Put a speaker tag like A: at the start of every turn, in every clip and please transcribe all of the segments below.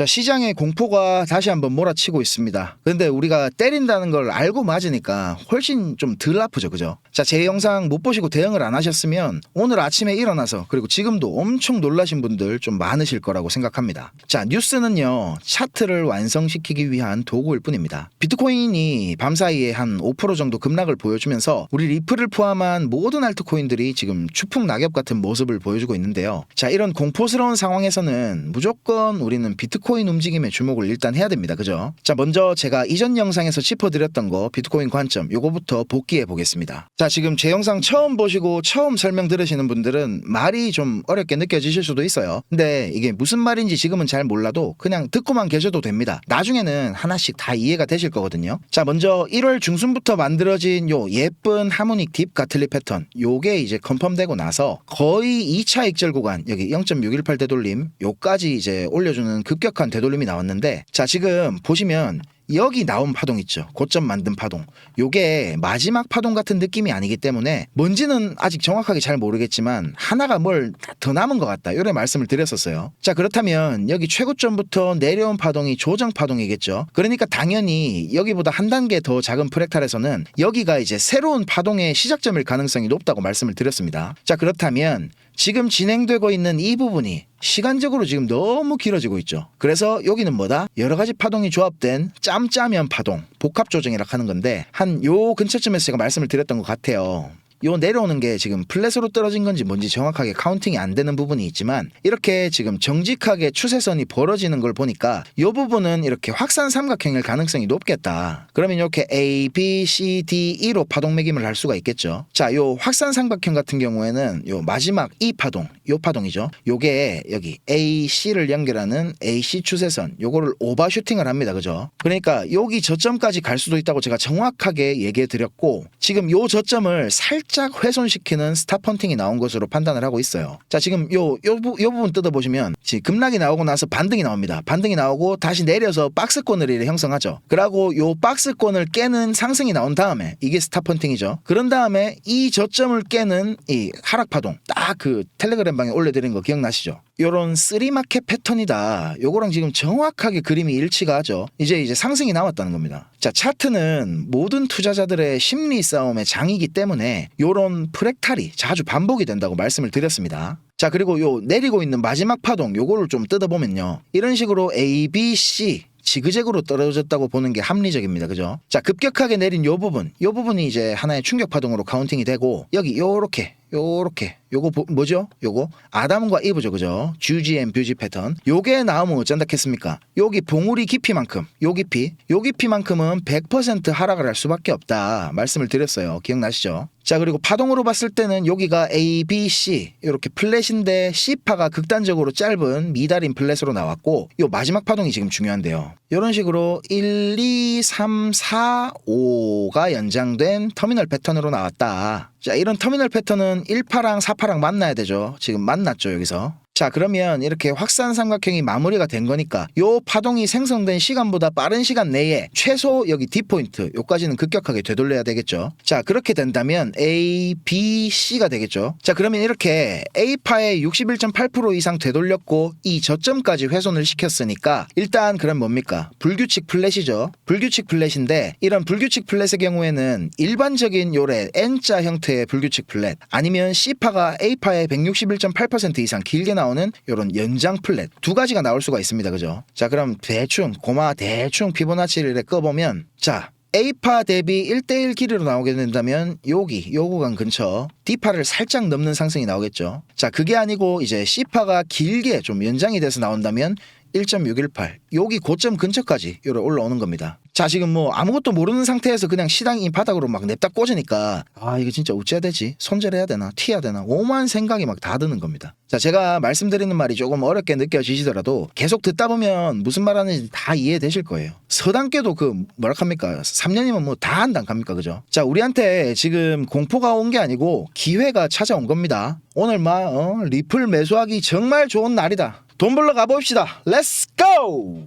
A: 자, 시장의 공포가 다시 한번 몰아치고 있습니다. 근데 우리가 때린다는 걸 알고 맞으니까 훨씬 좀 덜 아프죠, 그죠? 자, 제 영상 못 보시고 대응을 안 하셨으면 오늘 아침에 일어나서 그리고 지금도 엄청 놀라신 분들 좀 많으실 거라고 생각합니다. 자, 뉴스는요, 차트를 완성시키기 위한 도구일 뿐입니다. 비트코인이 밤 사이에 한 5% 정도 급락을 보여주면서 우리 리플을 포함한 모든 알트코인들이 지금 추풍 낙엽 같은 모습을 보여주고 있는데요. 자, 이런 공포스러운 상황에서는 무조건 우리는 비트코인 움직임에 주목을 일단 해야 됩니다. 그죠? 자, 먼저 제가 이전 영상에서 짚어드렸던 거 비트코인 관점 요거부터 복귀해 보겠습니다. 자, 지금 제 영상 처음 보시고 처음 설명 들으시는 분들은 말이 좀 어렵게 느껴지실 수도 있어요. 근데 이게 무슨 말인지 지금은 잘 몰라도 그냥 듣고만 계셔도 됩니다. 나중에는 하나씩 다 이해가 되실 거거든요. 자, 먼저 1월 중순부터 만들어진 요 예쁜 하모닉 딥 가틀리 패턴 요게 이제 컨펌되고 나서 거의 2차 익절 구간 여기 0.618 되돌림 요까지 이제 올려주는 급격한 되돌림이 나왔는데 자 지금 보시면 여기 나온 파동 있죠. 고점 만든 파동. 요게 마지막 파동 같은 느낌이 아니기 때문에 뭔지는 아직 정확하게 잘 모르겠지만 하나가 뭘 더 남은 것 같다. 이런 말씀을 드렸었어요. 자, 그렇다면 여기 최고점부터 내려온 파동이 조정 파동이겠죠. 그러니까 당연히 여기보다 한 단계 더 작은 프랙탈에서는 여기가 이제 새로운 파동의 시작점일 가능성이 높다고 말씀을 드렸습니다. 자, 그렇다면 지금 진행되고 있는 이 부분이 시간적으로 지금 너무 길어지고 있죠. 그래서 여기는 뭐다? 여러 가지 파동이 조합된 짬짜면 파동, 복합 조정이라 하는 건데 한 요 근처쯤에서 제가 말씀을 드렸던 것 같아요. 요 내려오는 게 지금 플랫으로 떨어진 건지 뭔지 정확하게 카운팅이 안 되는 부분이 있지만 이렇게 지금 정직하게 추세선이 벌어지는 걸 보니까 요 부분은 이렇게 확산 삼각형일 가능성이 높겠다. 그러면 이렇게 A, B, C, D, E로 파동 매김을 할 수가 있겠죠. 자, 요 확산 삼각형 같은 경우에는 요 마지막 E 파동, 요 파동이죠. 요게 여기 A, C를 연결하는 AC 추세선, 요거를 오버슈팅을 합니다. 그죠? 그러니까 여기 저점까지 갈 수도 있다고 제가 정확하게 얘기해 드렸고 지금 요 저점을 살짝 훼손시키는 스탑펀팅이 나온 것으로 판단을 하고 있어요. 자, 지금 요, 요, 부, 요 부분 뜯어보시면 지금 급락이 나오고 나서 반등이 나옵니다. 반등이 나오고 다시 내려서 박스권을 형성하죠. 그러고 요 박스권을 깨는 상승이 나온 다음에 이게 스탑펀팅이죠. 그런 다음에 이 저점을 깨는 이 하락파동 딱 그 텔레그램 방에 올려드린 거 기억나시죠? 요런 쓰리마켓 패턴이다. 요거랑 지금 정확하게 그림이 일치가 하죠. 이제 이제 상승이 나왔다는 겁니다. 자, 차트는 모든 투자자들의 심리 싸움의 장이기 때문에 요런 프랙탈이 자주 반복이 된다고 말씀을 드렸습니다. 자, 그리고 요 내리고 있는 마지막 파동 요거를 좀 뜯어보면요. 이런 식으로 A, B, C 지그재그로 떨어졌다고 보는 게 합리적입니다. 그죠? 자, 급격하게 내린 요 부분, 요 부분이 이제 하나의 충격 파동으로 카운팅이 되고 여기 요렇게 요렇게 요거 보- 뭐죠? 요거 아담과 이브죠, 그죠? GGM 뷰지 패턴. 요게 나오면 어쩐다 했습니까? 여기 봉우리 깊이만큼, 요 깊이, 요 깊이만큼은 100% 하락을 할 수밖에 없다 말씀을 드렸어요. 기억나시죠? 자 그리고 파동으로 봤을 때는 여기가 A, B, C 이렇게 플랫인데 C파가 극단적으로 짧은 미달인 플랫으로 나왔고 요 마지막 파동이 지금 중요한데요. 이런 식으로 1, 2, 3, 4, 5가 연장된 터미널 패턴으로 나왔다. 자 이런 터미널 패턴은 1파랑 4파 랑 만나야 되죠. 지금 만났죠 여기서. 자 그러면 이렇게 확산 삼각형이 마무리가 된 거니까 요 파동이 생성된 시간보다 빠른 시간 내에 최소 여기 D 포인트 요까지는 급격하게 되돌려야 되겠죠. 자 그렇게 된다면 A, B, C가 되겠죠. 자 그러면 이렇게 A파의 61.8% 이상 되돌렸고 이 저점까지 훼손을 시켰으니까 일단 그럼 뭡니까? 불규칙 플랫이죠. 불규칙 플랫인데 이런 불규칙 플랫의 경우에는 일반적인 요래 N자 형태의 불규칙 플랫 아니면 C파가 A파의 161.8% 이상 길게 나오 는 이런 연장 플랫 두 가지가 나올 수가 있습니다. 그죠? 자, 그럼 대충 고마 대충 피보나치를 꺼보면 자, A파 대비 1대1 길이로 나오게 된다면 여기 요 구간 근처 D파를 살짝 넘는 상승이 나오겠죠. 자, 그게 아니고 이제 C파가 길게 좀 연장이 돼서 나온다면 1.618 여기 고점 근처까지 요래 올라오는 겁니다. 자 지금 뭐 아무것도 모르는 상태에서 그냥 시장이 바닥으로 막 냅다 꽂으니까 아 이거 진짜 어찌해야 되지 손절해야 되나 튀어야 되나 오만 생각이 막 다 드는 겁니다. 자 제가 말씀드리는 말이 조금 어렵게 느껴지시더라도 계속 듣다 보면 무슨 말하는지 다 이해되실 거예요. 서당께도 그 뭐라 합니까 3년이면 뭐 다 한다 합니까 그죠? 자 우리한테 지금 공포가 온 게 아니고 기회가 찾아온 겁니다. 오늘 막 어, 리플 매수하기 정말 좋은 날이다. 돈 벌러 가봅시다. 렛츠 고!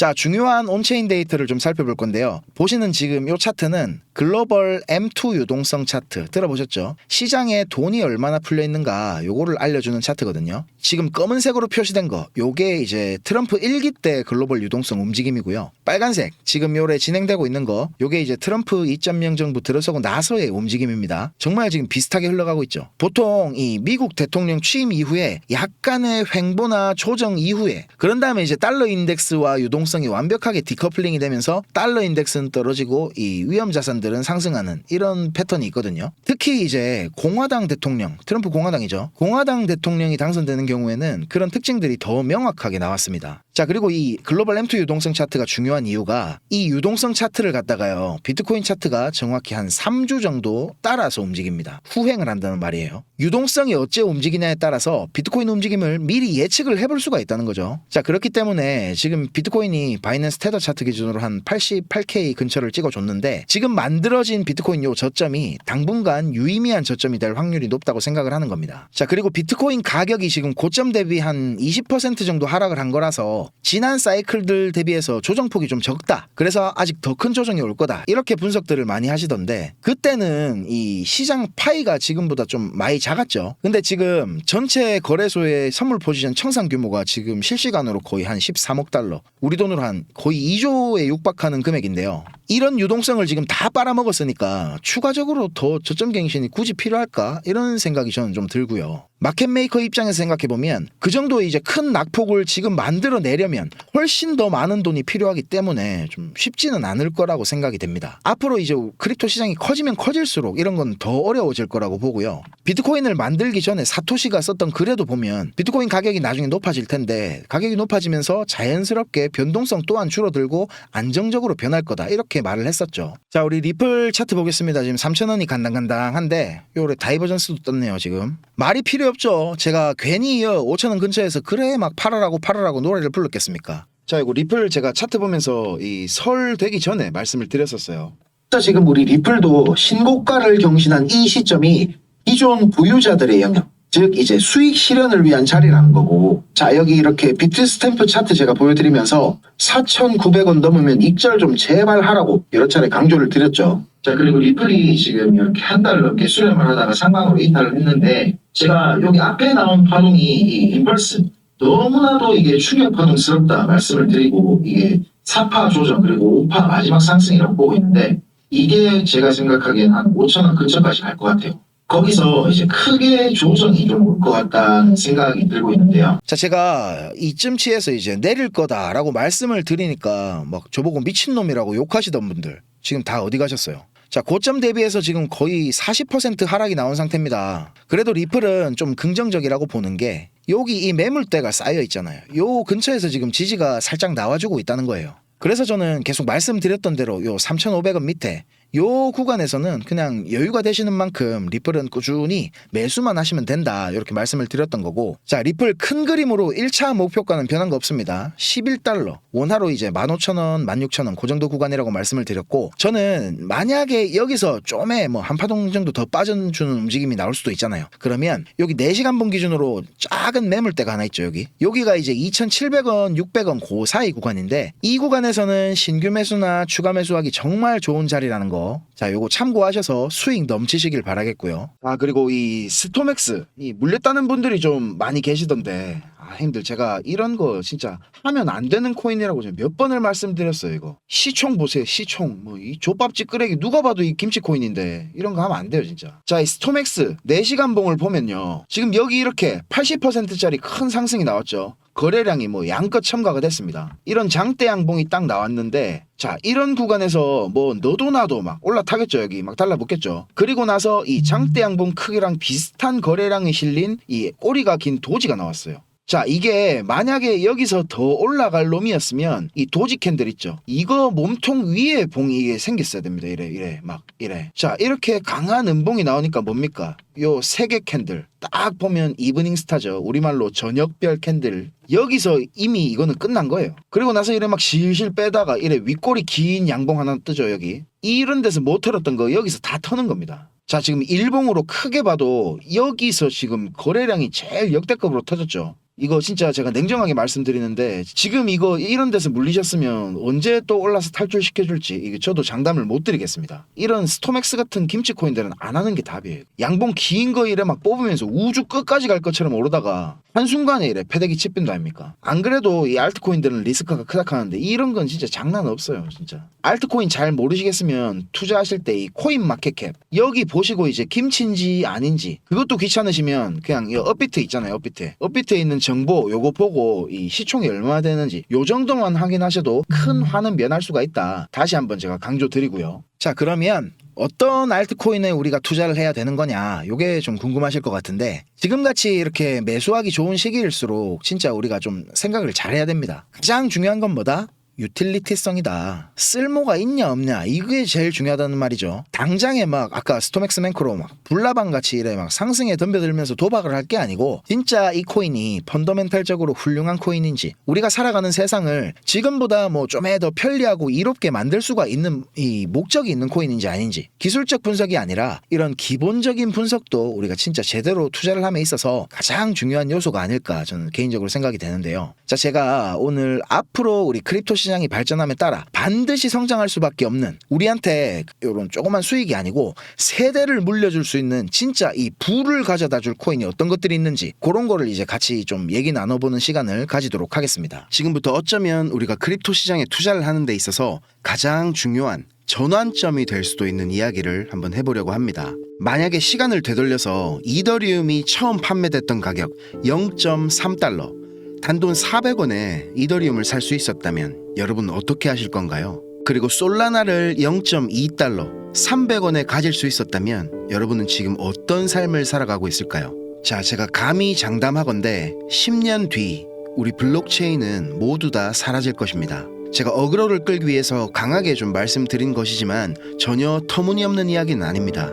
A: 자, 중요한 온체인 데이터를 좀 살펴볼 건데요. 보시는 지금 이 차트는 글로벌 M2 유동성 차트 들어보셨죠? 시장에 돈이 얼마나 풀려 있는가 요거를 알려주는 차트거든요. 지금 검은색으로 표시된 거 요게 이제 트럼프 1기 때 글로벌 유동성 움직임이고요. 빨간색 지금 요래 진행되고 있는 거 요게 이제 트럼프 2.0 정부 들어서고 나서의 움직임입니다. 정말 지금 비슷하게 흘러가고 있죠. 보통 이 미국 대통령 취임 이후에 약간의 횡보나 조정 이후에 그런 다음에 이제 달러 인덱스와 유동성 이 완벽하게 디커플링이 되면서 달러 인덱스는 떨어지고 이 위험 자산들은 상승하는 이런 패턴이 있거든요. 특히 이제 공화당 대통령, 트럼프 공화당이죠. 공화당 대통령이 당선되는 경우에는 그런 특징들이 더 명확하게 나왔습니다. 자, 그리고 이 글로벌 M2 유동성 차트가 중요한 이유가 이 유동성 차트를 갖다가요. 비트코인 차트가 정확히 한 3주 정도 따라서 움직입니다. 후행을 한다는 말이에요. 유동성이 어째 움직이냐에 따라서 비트코인 움직임을 미리 예측을 해볼 수가 있다는 거죠. 자, 그렇기 때문에 지금 비트코인이 바이낸스 테더 차트 기준으로 한 88K 근처를 찍어줬는데 지금 만들어진 비트코인 요 저점이 당분간 유의미한 저점이 될 확률이 높다고 생각을 하는 겁니다. 자, 그리고 비트코인 가격이 지금 고점 대비 한 20% 정도 하락을 한 거라서 지난 사이클들 대비해서 조정폭이 좀 적다. 그래서 아직 더 큰 조정이 올 거다. 이렇게 분석들을 많이 하시던데 그때는 이 시장 파이가 지금보다 좀 많이 작았죠. 근데 지금 전체 거래소의 선물 포지션 청산 규모가 지금 실시간으로 거의 한 13억 달러. 우리 돈으로 한 거의 2조에 육박하는 금액인데요. 이런 유동성을 지금 다 빨아먹었으니까 추가적으로 더 저점 갱신이 굳이 필요할까? 이런 생각이 저는 좀 들고요. 마켓 메이커 입장에서 생각해 보면 그 정도 이제 큰 낙폭을 지금 만들어 내려 면 훨씬 더 많은 돈이 필요하기 때문에 좀 쉽지는 않을 거라고 생각이 됩니다. 앞으로 이제 크립토 시장이 커지면 커질수록 이런 건 더 어려워질 거라고 보고요. 비트코인을 만들기 전에 사토시가 썼던 글에도 보면 비트코인 가격이 나중에 높아질 텐데 가격이 높아지면서 자연스럽게 변동성 또한 줄어들고 안정적으로 변할 거다 이렇게 말을 했었죠. 자 우리 리플 차트 보겠습니다. 지금 3,000원이 간당간당한데 요래 다이버전스도 떴네요 지금. 말이 필요 없죠. 제가 괜히 5,000원 근처에서 그래 막 팔아라고 팔아라고 노래를 불 렀겠습니까? 자 이거 리플 제가 차트 보면서 이 설 되기 전에 말씀을 드렸었어요.
B: 지금 우리 리플도 신고가를 경신한 이 시점이 기존 보유자들의 영역, 즉 이제 수익 실현을 위한 자리라는 거고 자 여기 이렇게 비트 스탬프 차트 제가 보여드리면서 4,900원 넘으면 익절 좀 제발 하라고 여러 차례 강조를 드렸죠. 자 그리고 리플이 지금 이렇게 한 달 넘게 수렴을 하다가 상방으로 이탈을 했는데 제가 여기 앞에 나온 파동이 이 인버스 너무나도 이게 충격 파동스럽다 말씀을 드리고 이게 4파 조정 그리고 5파 마지막 상승이라고 보고 있는데 이게 제가 생각하기엔 한 5천원 근처까지 갈 것 같아요. 거기서 이제 크게 조정이 좀 올 것 같다는 생각이 들고 있는데요.
A: 자, 제가 이쯤치에서 이제 내릴 거다라고 말씀을 드리니까 막 저보고 미친놈이라고 욕하시던 분들 지금 다 어디 가셨어요? 자, 고점 대비해서 지금 거의 40% 하락이 나온 상태입니다. 그래도 리플은 좀 긍정적이라고 보는 게 여기 이 매물대가 쌓여 있잖아요. 요 근처에서 지금 지지가 살짝 나와주고 있다는 거예요. 그래서 저는 계속 말씀드렸던 대로 요 3,500원 밑에 요 구간에서는 그냥 여유가 되시는 만큼 리플은 꾸준히 매수만 하시면 된다. 이렇게 말씀을 드렸던 거고. 자, 리플 큰 그림으로 1차 목표가는 변한 거 없습니다. 11달러. 원화로 이제 15,000원, 16,000원 그 정도 구간이라고 말씀을 드렸고 저는 만약에 여기서 좀에 뭐 한파동 정도 더 빠져주는 움직임이 나올 수도 있잖아요. 그러면 여기 4시간 분 기준으로 작은 매물대가 하나 있죠, 여기. 여기가 이제 2,700원, 600원 그 사이 구간인데 이 구간에서는 신규 매수나 추가 매수하기 정말 좋은 자리라는 거. 자, 요거 참고하셔서 수익 넘치시길 바라겠고요. 아, 그리고 이 스토맥스 이 물렸다는 분들이 좀 많이 계시던데 아, 형들 제가 이런 거 진짜 하면 안 되는 코인이라고 제가 몇 번을 말씀드렸어요, 이거. 시총 보세요, 시총. 뭐 이 족밥집 끄레기 누가 봐도 이 김치 코인인데 이런 거 하면 안 돼요, 진짜. 자, 이 스토맥스 4시간 봉을 보면요. 지금 여기 이렇게 80%짜리 큰 상승이 나왔죠. 거래량이 뭐 양껏 첨가가 됐습니다. 이런 장대 양봉이 딱 나왔는데 자 이런 구간에서 뭐 너도 나도 막 올라타겠죠 여기 막 달라붙겠죠. 그리고 나서 이 장대 양봉 크기랑 비슷한 거래량이 실린 이 꼬리가 긴 도지가 나왔어요. 자, 이게 만약에 여기서 더 올라갈 놈이었으면 이 도지 캔들 있죠. 이거 몸통 위에 봉이 생겼어야 됩니다. 이래, 이래, 막 이래. 자, 이렇게 강한 음봉이 나오니까 뭡니까? 요 세 개 캔들. 딱 보면 이브닝 스타죠. 우리말로 저녁별 캔들. 여기서 이미 이거는 끝난 거예요. 그리고 나서 이래 막 실실 빼다가 이래 윗꼬리 긴 양봉 하나 뜨죠, 여기. 이런 데서 못 털었던 거 여기서 다 터는 겁니다. 자, 지금 일봉으로 크게 봐도 여기서 지금 거래량이 제일 역대급으로 터졌죠. 이거 진짜 제가 냉정하게 말씀드리는데 지금 이거 이런 데서 물리셨으면 언제 또 올라서 탈출시켜줄지 이게 저도 장담을 못 드리겠습니다. 이런 스토맥스 같은 김치 코인들은 안 하는 게 답이에요. 양봉 긴 거 이래 막 뽑으면서 우주 끝까지 갈 것처럼 오르다가 한순간에 이래 패대기 치빈다 아닙니까? 안 그래도 이 알트코인들은 리스크가 크다 하는데 이런 건 진짜 장난 없어요 진짜. 알트코인 잘 모르시겠으면 투자하실 때 이 코인 마켓캡 여기 보시고 이제 김치인지 아닌지 그것도 귀찮으시면 그냥 이 업비트 있잖아요 업비트 업비트에 있는 정보 요거 보고 이 시총이 얼마나 되는지 요 정도만 확인하셔도 큰 화는 면할 수가 있다. 다시 한번 제가 강조 드리고요. 자 그러면 어떤 알트코인에 우리가 투자를 해야 되는 거냐? 요게 좀 궁금하실 것 같은데 지금같이 이렇게 매수하기 좋은 시기일수록 진짜 우리가 좀 생각을 잘해야 됩니다. 가장 중요한 건 뭐다? 유틸리티성이다. 쓸모가 있냐 없냐 이게 제일 중요하다는 말이죠. 당장에 막 아까 스토맥스 맹크로 막 불나방 같이 이래 막 상승에 덤벼들면서 도박을 할 게 아니고 진짜 이 코인이 펀더멘탈적으로 훌륭한 코인인지 우리가 살아가는 세상을 지금보다 뭐 좀 더 편리하고 이롭게 만들 수가 있는 이 목적이 있는 코인인지 아닌지 기술적 분석이 아니라 이런 기본적인 분석도 우리가 진짜 제대로 투자를 함에 있어서 가장 중요한 요소가 아닐까 저는 개인적으로 생각이 되는데요. 자 제가 오늘 앞으로 우리 크립토 시 장이 발전함에 따라 반드시 성장할 수밖에 없는 우리한테 이런 조그만 수익이 아니고 세대를 물려줄 수 있는 진짜 이 부를 가져다 줄 코인이 어떤 것들이 있는지 그런 거를 이제 같이 좀 얘기 나눠보는 시간을 가지도록 하겠습니다. 지금부터 어쩌면 우리가 크립토 시장에 투자를 하는 데 있어서 가장 중요한 전환점이 될 수도 있는 이야기를 한번 해보려고 합니다. 만약에 시간을 되돌려서 이더리움이 처음 판매됐던 가격 0.3달러 단돈 400원에 이더리움을 살 수 있었다면 여러분 어떻게 하실 건가요? 그리고 솔라나를 0.2달러 300원에 가질 수 있었다면 여러분은 지금 어떤 삶을 살아가고 있을까요? 자, 제가 감히 장담하건대 10년 뒤 우리 블록체인은 모두 다 사라질 것입니다. 제가 어그로를 끌기 위해서 강하게 좀 말씀드린 것이지만 전혀 터무니없는 이야기는 아닙니다.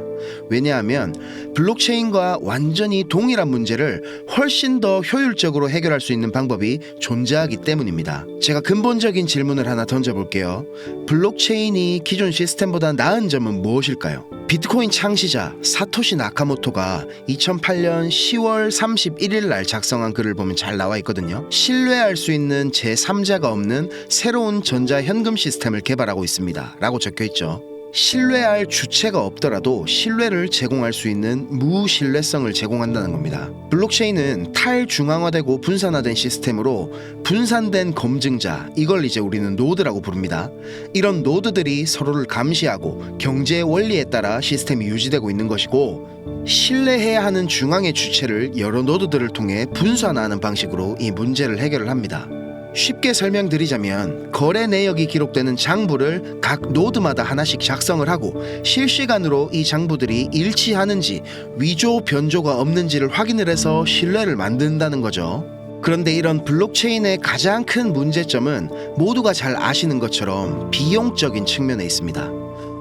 A: 왜냐하면 블록체인과 완전히 동일한 문제를 훨씬 더 효율적으로 해결할 수 있는 방법이 존재하기 때문입니다. 제가 근본적인 질문을 하나 던져볼게요. 블록체인이 기존 시스템보다 나은 점은 무엇일까요? 비트코인 창시자 사토시 나카모토가 2008년 10월 31일 날 작성한 글을 보면 잘 나와 있거든요. 신뢰할 수 있는 제3자가 없는 새로운 전자 현금 시스템을 개발하고 있습니다. 라고 적혀 있죠. 신뢰할 주체가 없더라도 신뢰를 제공할 수 있는 무신뢰성을 제공한다는 겁니다. 블록체인은 탈중앙화되고 분산화된 시스템으로 분산된 검증자, 이걸 이제 우리는 노드라고 부릅니다. 이런 노드들이 서로를 감시하고 경제의 원리에 따라 시스템이 유지되고 있는 것이고 신뢰해야 하는 중앙의 주체를 여러 노드들을 통해 분산화하는 방식으로 이 문제를 해결을 합니다. 쉽게 설명드리자면 거래 내역이 기록되는 장부를 각 노드마다 하나씩 작성을 하고 실시간으로 이 장부들이 일치하는지 위조 변조가 없는지를 확인을 해서 신뢰를 만든다는 거죠. 그런데 이런 블록체인의 가장 큰 문제점은 모두가 잘 아시는 것처럼 비용적인 측면에 있습니다.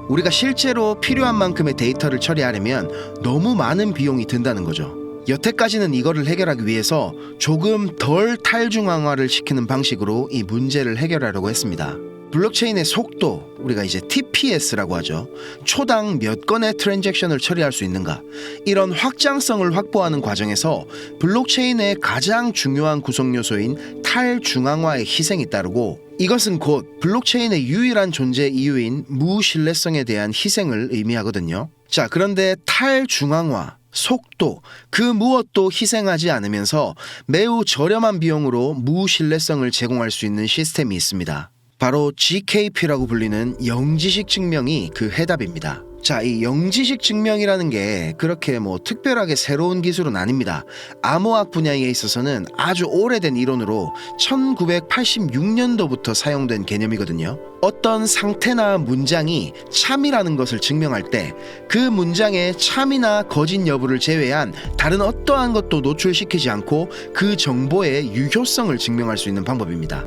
A: 우리가 실제로 필요한 만큼의 데이터를 처리하려면 너무 많은 비용이 든다는 거죠. 여태까지는 이거를 해결하기 위해서 조금 덜 탈중앙화를 시키는 방식으로 이 문제를 해결하려고 했습니다. 블록체인의 속도, 우리가 이제 TPS라고 하죠. 초당 몇 건의 트랜잭션을 처리할 수 있는가. 이런 확장성을 확보하는 과정에서 블록체인의 가장 중요한 구성 요소인 탈중앙화의 희생이 따르고 이것은 곧 블록체인의 유일한 존재 이유인 무신뢰성에 대한 희생을 의미하거든요. 자, 그런데 탈중앙화, 속도, 그 무엇도 희생하지 않으면서 매우 저렴한 비용으로 무신뢰성을 제공할 수 있는 시스템이 있습니다. 바로 GKP라고 불리는 영지식 증명이 그 해답입니다. 자, 이 영지식 증명이라는 게 그렇게 뭐 특별하게 새로운 기술은 아닙니다. 암호학 분야에 있어서는 아주 오래된 이론으로 1986년도부터 사용된 개념이거든요. 어떤 상태나 문장이 참이라는 것을 증명할 때 그 문장의 참이나 거짓 여부를 제외한 다른 어떠한 것도 노출시키지 않고 그 정보의 유효성을 증명할 수 있는 방법입니다.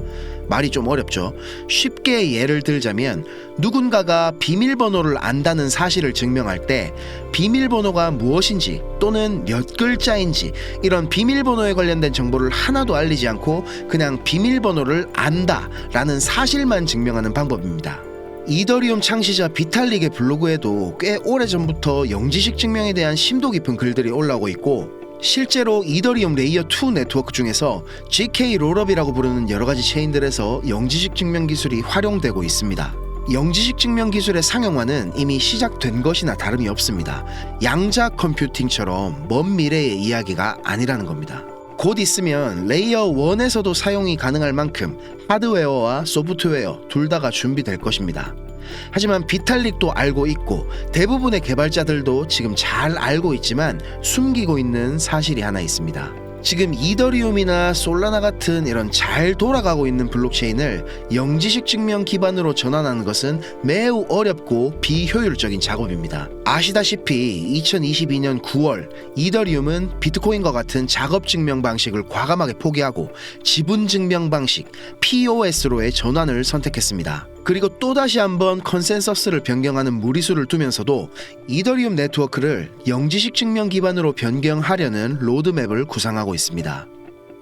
A: 말이 좀 어렵죠. 쉽게 예를 들자면 누군가가 비밀번호를 안다는 사실을 증명할 때 비밀번호가 무엇인지 또는 몇 글자인지 이런 비밀번호에 관련된 정보를 하나도 알리지 않고 그냥 비밀번호를 안다라는 사실만 증명하는 방법입니다. 이더리움 창시자 비탈릭의 블로그에도 꽤 오래전부터 영지식 증명에 대한 심도 깊은 글들이 올라오고 있고 실제로 이더리움 레이어 2 네트워크 중에서 GK 롤업이라고 부르는 여러 가지 체인들에서 영지식 증명 기술이 활용되고 있습니다. 영지식 증명 기술의 상용화는 이미 시작된 것이나 다름이 없습니다. 양자 컴퓨팅처럼 먼 미래의 이야기가 아니라는 겁니다. 곧 있으면 레이어 1에서도 사용이 가능할 만큼 하드웨어와 소프트웨어 둘 다가 준비될 것입니다. 하지만 비탈릭도 알고 있고 대부분의 개발자들도 지금 잘 알고 있지만 숨기고 있는 사실이 하나 있습니다. 지금 이더리움이나 솔라나 같은 이런 잘 돌아가고 있는 블록체인을 영지식 증명 기반으로 전환하는 것은 매우 어렵고 비효율적인 작업입니다. 아시다시피 2022년 9월 이더리움은 비트코인과 같은 작업 증명 방식을 과감하게 포기하고 지분 증명 방식 POS로의 전환을 선택했습니다. 그리고 또다시 한번 컨센서스를 변경하는 무리수를 두면서도 이더리움 네트워크를 영지식 증명 기반으로 변경하려는 로드맵을 구상하고 있습니다.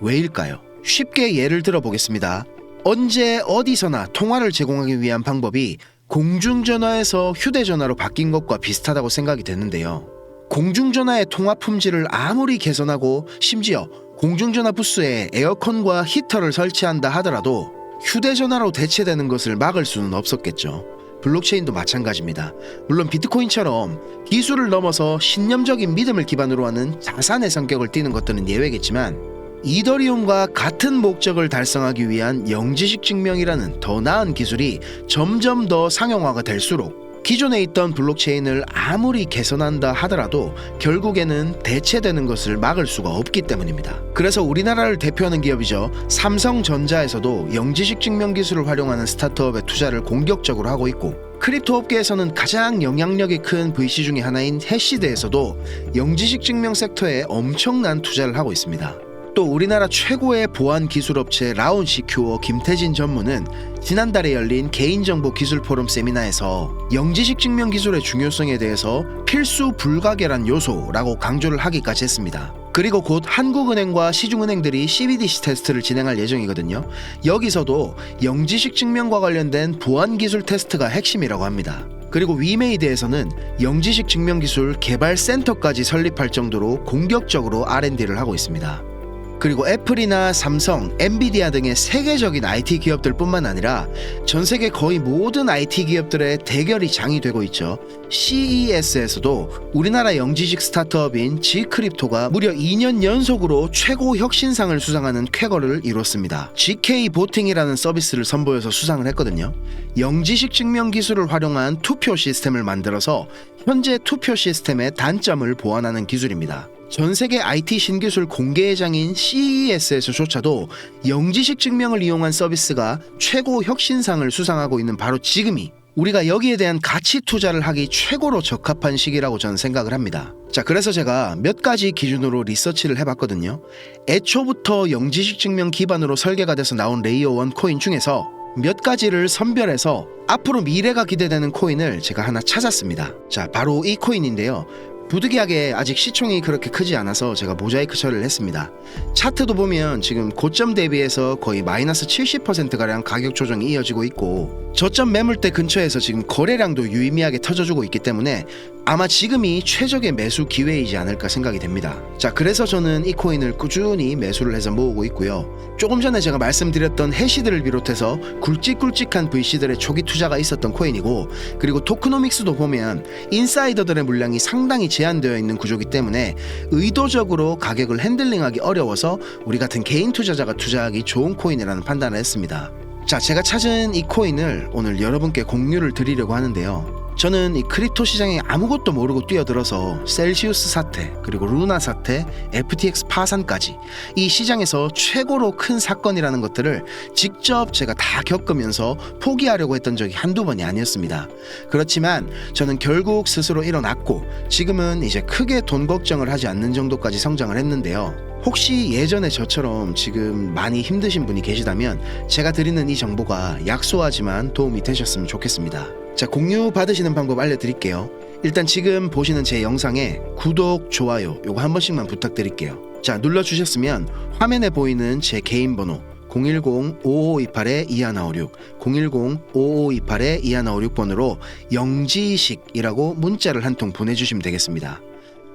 A: 왜일까요? 쉽게 예를 들어 보겠습니다. 언제 어디서나 통화를 제공하기 위한 방법이 공중전화에서 휴대전화로 바뀐 것과 비슷하다고 생각이 되는데요. 공중전화의 통화 품질을 아무리 개선하고 심지어 공중전화 부스에 에어컨과 히터를 설치한다 하더라도 휴대전화로 대체되는 것을 막을 수는 없었겠죠. 블록체인도 마찬가지입니다. 물론 비트코인처럼 기술을 넘어서 신념적인 믿음을 기반으로 하는 자산의 성격을 띠는 것들은 예외겠지만 이더리움과 같은 목적을 달성하기 위한 영지식 증명이라는 더 나은 기술이 점점 더 상용화가 될수록 기존에 있던 블록체인을 아무리 개선한다 하더라도 결국에는 대체되는 것을 막을 수가 없기 때문입니다. 그래서 우리나라를 대표하는 기업이죠. 삼성전자에서도 영지식 증명 기술을 활용하는 스타트업에 투자를 공격적으로 하고 있고 크립토 업계에서는 가장 영향력이 큰 VC 중의 하나인 해시드에서도 영지식 증명 섹터에 엄청난 투자를 하고 있습니다. 또 우리나라 최고의 보안 기술 업체 라운시큐어 김태진 전무는 지난달에 열린 개인정보 기술 포럼 세미나에서 영지식 증명 기술의 중요성에 대해서 필수 불가결한 요소라고 강조를 하기까지 했습니다. 그리고 곧 한국은행과 시중은행들이 CBDC 테스트를 진행할 예정이거든요. 여기서도 영지식 증명과 관련된 보안 기술 테스트가 핵심이라고 합니다. 그리고 위메이드에서는 영지식 증명 기술 개발 센터까지 설립할 정도로 공격적으로 R&D를 하고 있습니다. 그리고 애플이나 삼성, 엔비디아 등의 세계적인 IT 기업들뿐만 아니라 전 세계 거의 모든 IT 기업들의 대결이 장이 되고 있죠. CES에서도 우리나라 영지식 스타트업인 G크립토가 무려 2년 연속으로 최고 혁신상을 수상하는 쾌거를 이뤘습니다. GK 보팅이라는 서비스를 선보여서 수상을 했거든요. 영지식 증명 기술을 활용한 투표 시스템을 만들어서 현재 투표 시스템의 단점을 보완하는 기술입니다. 전 세계 IT 신기술 공개 회장인 CES에서조차도 영지식 증명을 이용한 서비스가 최고 혁신상을 수상하고 있는 바로 지금이 우리가 여기에 대한 가치 투자를 하기 최고로 적합한 시기라고 저는 생각을 합니다. 자, 그래서 제가 몇 가지 기준으로 리서치를 해봤거든요. 애초부터 영지식 증명 기반으로 설계가 돼서 나온 레이어 1 코인 중에서 몇 가지를 선별해서 앞으로 미래가 기대되는 코인을 제가 하나 찾았습니다. 자, 바로 이 코인인데요. 부득이하게 아직 시총이 그렇게 크지 않아서 제가 모자이크 처리를 했습니다. 차트도 보면 지금 고점 대비해서 거의 마이너스 70%가량 가격 조정이 이어지고 있고 저점 매물대 근처에서 지금 거래량도 유의미하게 터져주고 있기 때문에 아마 지금이 최적의 매수 기회이지 않을까 생각이 됩니다. 자, 그래서 저는 이 코인을 꾸준히 매수를 해서 모으고 있고요. 조금 전에 제가 말씀드렸던 해시들을 비롯해서 굵직굵직한 VC들의 초기 투자가 있었던 코인이고 그리고 토크노믹스도 보면 인사이더들의 물량이 상당히 제한되어 있는 구조기 때문에 의도적으로 가격을 핸들링하기 어려워서 우리 같은 개인 투자자가 투자하기 좋은 코인이라는 판단을 했습니다. 자, 제가 찾은 이 코인을 오늘 여러분께 공유를 드리려고 하는데요. 저는 이 크립토 시장에 아무것도 모르고 뛰어들어서 셀시우스 사태, 그리고 루나 사태, FTX 파산까지 이 시장에서 최고로 큰 사건이라는 것들을 직접 제가 다 겪으면서 포기하려고 했던 적이 한두 번이 아니었습니다. 그렇지만 저는 결국 스스로 일어났고 지금은 이제 크게 돈 걱정을 하지 않는 정도까지 성장을 했는데요. 혹시 예전에 저처럼 지금 많이 힘드신 분이 계시다면 제가 드리는 이 정보가 약소하지만 도움이 되셨으면 좋겠습니다. 자, 공유 받으시는 방법 알려드릴게요. 일단 지금 보시는 제 영상에 구독, 좋아요 요거 한 번씩만 부탁드릴게요. 자, 눌러주셨으면 화면에 보이는 제 개인 번호 010-5528-2156 010-5528-2156번으로 영지식이라고 문자를 한 통 보내주시면 되겠습니다.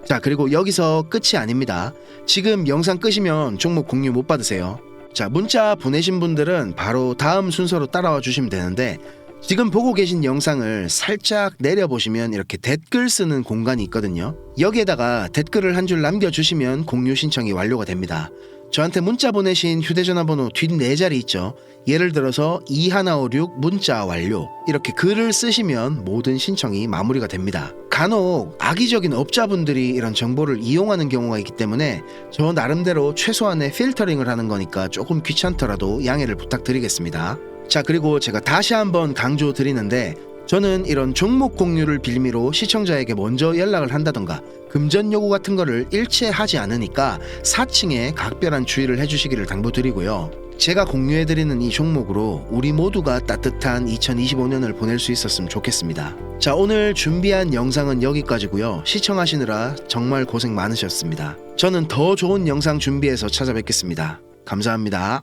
A: 자, 그리고 여기서 끝이 아닙니다. 지금 영상 끄시면 종목 공유 못 받으세요. 자, 문자 보내신 분들은 바로 다음 순서로 따라와 주시면 되는데 지금 보고 계신 영상을 살짝 내려보시면 이렇게 댓글 쓰는 공간이 있거든요. 여기에다가 댓글을 한 줄 남겨주시면 공유 신청이 완료가 됩니다. 저한테 문자 보내신 휴대전화 번호 뒷네 자리 있죠. 예를 들어서 2156 문자 완료 이렇게 글을 쓰시면 모든 신청이 마무리가 됩니다. 간혹 악의적인 업자분들이 이런 정보를 이용하는 경우가 있기 때문에 저 나름대로 최소한의 필터링을 하는 거니까 조금 귀찮더라도 양해를 부탁드리겠습니다. 자 그리고 제가 다시 한번 강조 드리는데 저는 이런 종목 공유를 빌미로 시청자에게 먼저 연락을 한다던가 금전 요구 같은 거를 일체 하지 않으니까 사칭에 각별한 주의를 해주시기를 당부드리고요. 제가 공유해드리는 이 종목으로 우리 모두가 따뜻한 2025년을 보낼 수 있었으면 좋겠습니다. 자, 오늘 준비한 영상은 여기까지고요. 시청하시느라 정말 고생 많으셨습니다. 저는 더 좋은 영상 준비해서 찾아뵙겠습니다. 감사합니다.